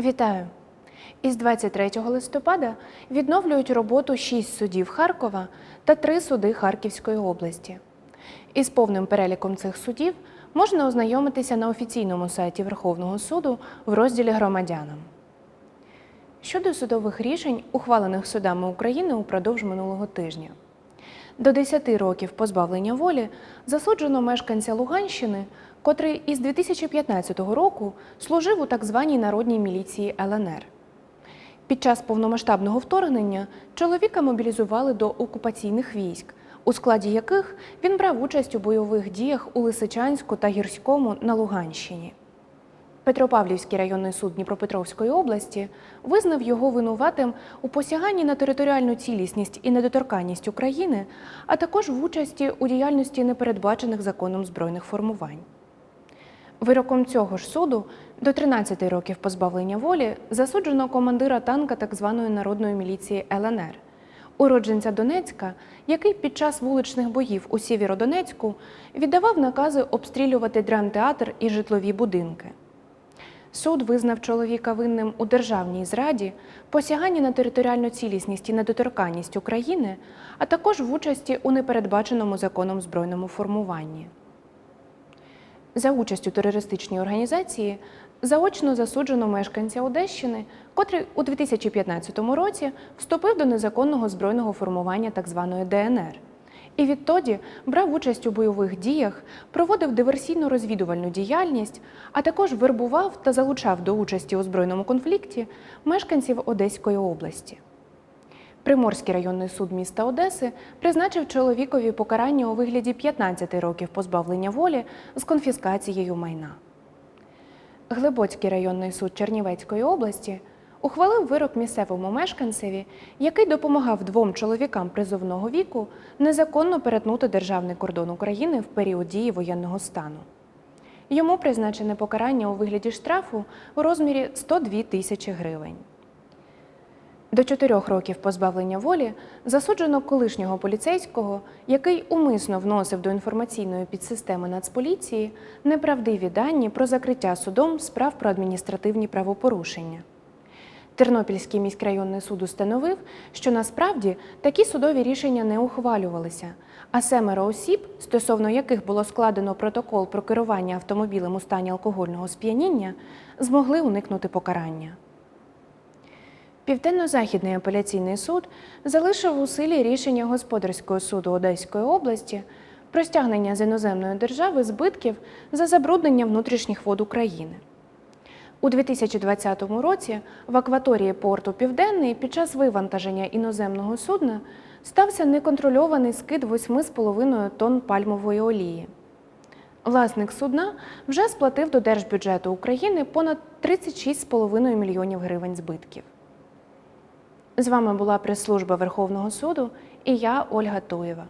Вітаю! Із 23 листопада відновлюють роботу 6 судів Харкова та 3 суди Харківської області. Із повним переліком цих судів можна ознайомитися на офіційному сайті Верховного суду в розділі Громадянам. Щодо судових рішень, ухвалених судами України упродовж минулого тижня. До 10 років позбавлення волі засуджено мешканця Луганщини, котрий із 2015 року служив у так званій народній міліції ЛНР. Під час повномасштабного вторгнення чоловіка мобілізували до окупаційних військ, у складі яких він брав участь у бойових діях у Лисичанську та Гірському на Луганщині. Петропавлівський районний суд Дніпропетровської області визнав його винуватим у посяганні на територіальну цілісність і недоторканність України, а також в участі у діяльності непередбачених законом збройних формувань. Вироком цього ж суду до 13 років позбавлення волі засуджено командира танка так званої народної міліції ЛНР, уродженця Донецька, який під час вуличних боїв у Сєвєродонецьку віддавав накази обстрілювати драмтеатр і житлові будинки. Суд визнав чоловіка винним у державній зраді, посяганні на територіальну цілісність і недоторканність України, а також в участі у непередбаченому законом збройному формуванні. За участь у терористичній організації заочно засуджено мешканця Одещини, котрий у 2015 році вступив до незаконного збройного формування так званої ДНР. І відтоді брав участь у бойових діях, проводив диверсійно-розвідувальну діяльність, а також вербував та залучав до участі у збройному конфлікті мешканців Одеської області. Приморський районний суд міста Одеси призначив чоловікові покарання у вигляді 15 років позбавлення волі з конфіскацією майна. Глибоцький районний суд Чернівецької області ухвалив вирок місцевому мешканцеві, який допомагав двом чоловікам призовного віку незаконно перетнути державний кордон України в період дії воєнного стану. Йому призначене покарання у вигляді штрафу у розмірі 102 тисячі гривень. До чотирьох років позбавлення волі засуджено колишнього поліцейського, який умисно вносив до інформаційної підсистеми Нацполіції неправдиві дані про закриття судом справ про адміністративні правопорушення. Тернопільський міськрайонний суд установив, що насправді такі судові рішення не ухвалювалися, а семеро осіб, стосовно яких було складено протокол про керування автомобілем у стані алкогольного сп'яніння, змогли уникнути покарання. Південно-Західний апеляційний суд залишив у силі рішення Господарського суду Одеської області про стягнення з іноземної держави збитків за забруднення внутрішніх вод України. У 2020 році в акваторії порту Південний під час вивантаження іноземного судна стався неконтрольований скид 8,5 тонн пальмової олії. Власник судна вже сплатив до Держбюджету України понад 36,5 мільйонів гривень збитків. З вами була прес-служба Верховного суду і я, Ольга Туєва.